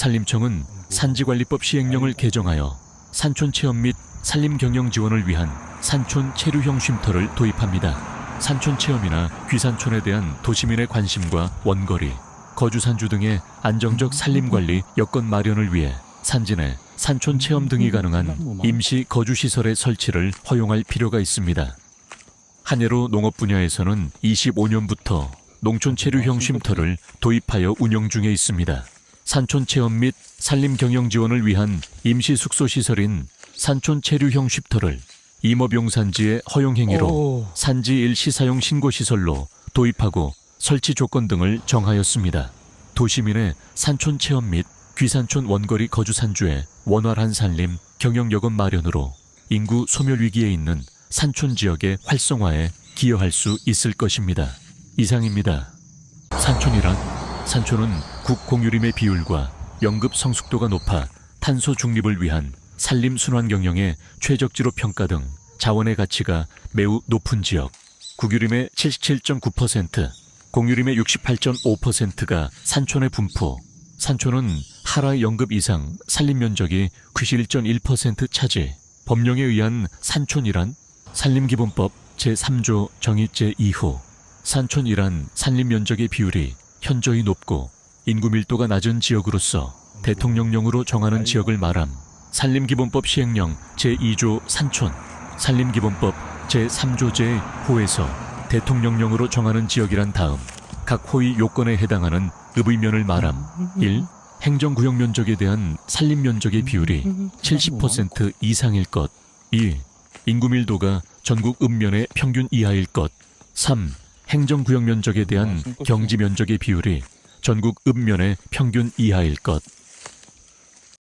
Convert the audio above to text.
산림청은 산지관리법 시행령을 개정하여 산촌 체험 및 산림 경영 지원을 위한 산촌 체류형 쉼터를 도입합니다. 산촌 체험이나 귀산촌에 대한 도시민의 관심과 원거리, 거주 산주 등의 안정적 산림 관리 여건 마련을 위해 산지 내 산촌 체험 등이 가능한 임시 거주 시설의 설치를 허용할 필요가 있습니다. 한예로 농업 분야에서는 25년부터 농촌 체류형 쉼터를 도입하여 운영 중에 있습니다. 산촌 체험 및 산림 경영 지원을 위한 임시 숙소 시설인 산촌 체류형 쉼터를 임업용산지의 허용 행위로 오. 산지 일 시사용 신고 시설로 도입하고 설치 조건 등을 정하였습니다. 도시민의 산촌 체험 및 귀산촌 원거리 거주 산주의 원활한 산림 경영 여건 마련으로 인구 소멸 위기에 있는 산촌 지역의 활성화에 기여할 수 있을 것입니다. 이상입니다. 산촌이란 산촌은 국공유림의 비율과 연급 성숙도가 높아 탄소 중립을 위한 산림 순환 경영의 최적지로 평가 등 자원의 가치가 매우 높은 지역. 국유림의 77.9%, 공유림의 68.5%가 산촌의 분포. 산촌은 하라 연급 이상 산림 면적이 91.1% 차지. 법령에 의한 산촌이란 산림기본법 제3조 정의제 이후 산촌이란 산림 면적의 비율이 현저히 높고 인구 밀도가 낮은 지역으로서 대통령령으로 정하는 지역을 말함. 산림기본법 시행령 제2조 산촌, 산림기본법 제3조제 호에서 대통령령으로 정하는 지역이란 다음 각 호의 요건에 해당하는 읍의면을 말함. 1. 행정구역 면적에 대한 산림 면적의 비율이 70% 이상일 것. 2. 인구 밀도가 전국 읍면의 평균 이하일 것. 3. 행정구역 면적에 대한 경지 면적의 비율이 전국 읍면의 평균 이하일 것.